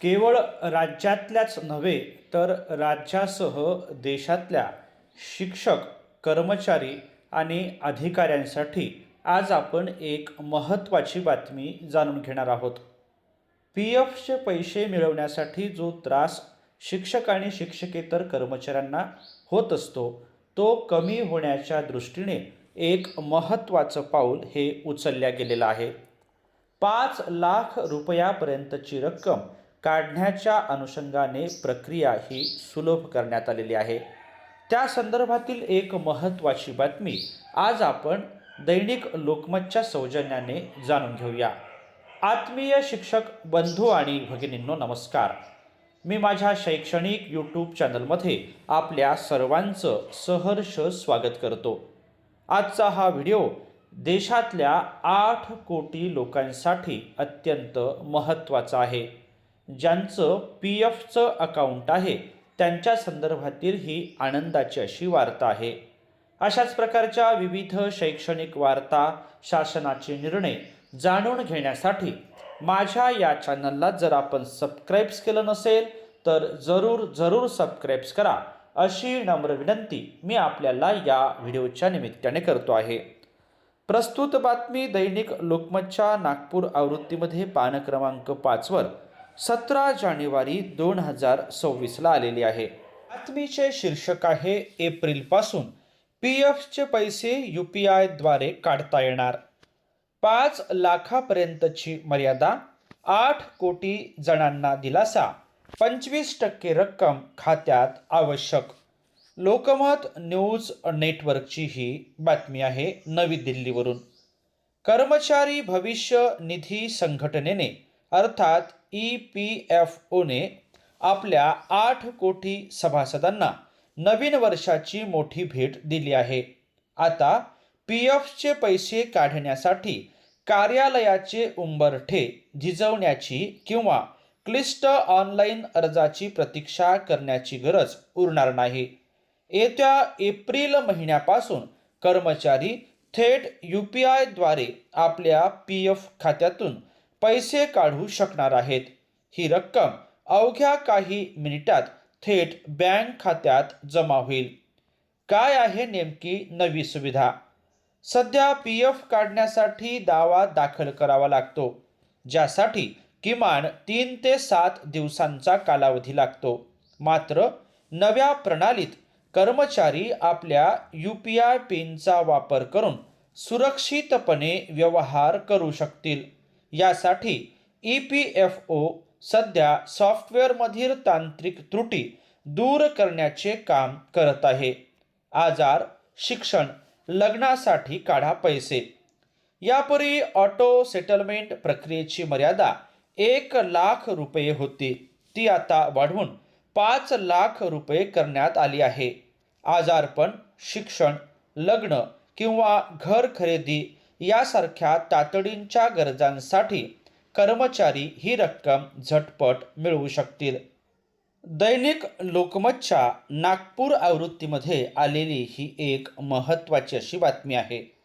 केवळ राज्यातल्याच नव्हे तर राज्यासह देशातल्या शिक्षक कर्मचारी आणि अधिकाऱ्यांसाठी आज आपण एक महत्त्वाची बातमी जाणून घेणार आहोत. पी एफचे पैसे मिळवण्यासाठी जो त्रास शिक्षक आणि शिक्षकेतर कर्मचाऱ्यांना होत असतो तो कमी होण्याच्या दृष्टीने एक महत्त्वाचं पाऊल हे उचलल्या गेलेलं आहे. पाच लाख रुपयापर्यंतची रक्कम काढण्याच्या अनुषंगाने प्रक्रिया ही सुलभ करण्यात आलेली आहे. त्या संदर्भातील एक महत्त्वाची बातमी आज आपण दैनिक लोकमतच्या सौजन्याने जाणून घेऊया. आत्मीय शिक्षक बंधू आणि भगिनींनो नमस्कार. मी माझ्या शैक्षणिक यूट्यूब चॅनलमध्ये आपल्या सर्वांचं सहर्ष स्वागत करतो. आजचा हा व्हिडिओ देशातल्या आठ कोटी लोकांसाठी अत्यंत महत्त्वाचा आहे. ज्यांचं पी एफचं अकाउंट आहे त्यांच्या संदर्भातील ही आनंदाची अशी वार्ता आहे. अशाच प्रकारच्या विविध शैक्षणिक वार्ता शासनाचे निर्णय जाणून घेण्यासाठी माझ्या या चॅनलला जर आपण सबस्क्राईब्स केलं नसेल तर जरूर जरूर सबस्क्राईब्स करा अशी नम्र विनंती मी आपल्याला या व्हिडिओच्या निमित्ताने करतो आहे. प्रस्तुत बातमी दैनिक लोकमतच्या नागपूर आवृत्तीमध्ये पान क्रमांक पाचवर सतरा जानेवारी दोन हजार सव्वीसला आलेली आहे. बातमीचे शीर्षक आहे एप्रिलपासून पी एफचे पैसे यू पी आयद्वारे काढता येणार. पाच लाखापर्यंतची मर्यादा आठ कोटी जणांना दिलासा पंचवीस टक्के रक्कम खात्यात आवश्यक. लोकमत न्यूज नेटवर्कची ही बातमी आहे नवी दिल्लीवरून. कर्मचारी भविष्य निधी संघटनेने अर्थात ई पी एफ ओने आपल्या आठ कोटी सभासदांना नवीन वर्षाची मोठी भेट दिली आहे. आता पी एफचे पैसे काढण्यासाठी कार्यालयाचे उंबरठे झिजवण्याची किंवा क्लिष्ट ऑनलाईन अर्जाची प्रतीक्षा करण्याची गरज उरणार नाही. येत्या एप्रिल महिन्यापासून कर्मचारी थेट यू पी आयद्वारे आपल्या पी एफ खात्यातून पैसे काढू शकणार आहेत. ही रक्कम अवघ्या काही मिनिटात थेट बँक खात्यात जमा होईल. काय आहे नेमकी नवी सुविधा? सध्या पी एफ काढण्यासाठी दावा दाखल करावा लागतो ज्यासाठी किमान तीन ते सात दिवसांचा कालावधी लागतो. मात्र नव्या प्रणालीत कर्मचारी आपल्या यू पी आय पिनचा वापर करून सुरक्षितपणे व्यवहार करू शकतील. यासाठी ई पी एफ ओ सध्या सॉफ्टवेअरमधील तांत्रिक त्रुटी दूर करण्याचे काम करत आहे. आजार शिक्षण लग्नासाठी काढा पैसे. यापूर्वी ऑटो सेटलमेंट प्रक्रियेची मर्यादा एक लाख रुपये होती. ती आता वाढवून पाच लाख रुपये करण्यात आली आहे. आजारपण शिक्षण लग्न किंवा घर खरेदी यासारख्या तातडींच्या गरजांसाठी कर्मचारी ही रक्कम झटपट मिळवू शकतील. दैनिक लोकमतच्या नागपूर आवृत्तीमध्ये आलेली ही एक महत्त्वाची अशी बातमी आहे.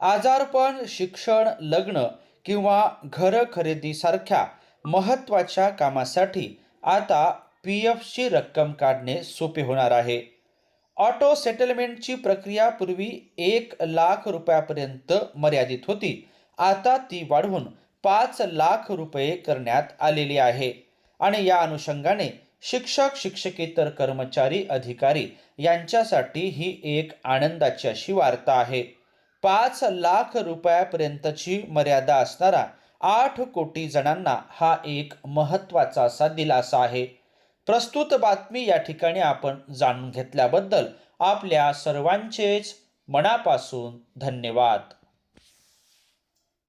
आजारपण शिक्षण लग्न किंवा घर खरेदीसारख्या महत्त्वाच्या कामासाठी आता पी एफची रक्कम काढणे सोपे होणार आहे. ऑटो सेटलमेंटची प्रक्रिया पूर्वी एक लाख रुपयापर्यंत मर्यादित होती. आता ती वाढवून पाच लाख रुपये करण्यात आलेली आहे. आणि या अनुषंगाने शिक्षक शिक्षकेतर कर्मचारी अधिकारी यांच्यासाठी ही एक आनंदाची अशी वार्ता आहे. पाच लाख रुपयापर्यंतची मर्यादा असणारा आठ कोटी जणांना हा एक महत्त्वाचा असा दिलासा आहे. प्रस्तुत बातमी या ठिकाणी आपण जाणून घेतल्याबद्दल आपल्या सर्वांचेच मनापासून धन्यवाद.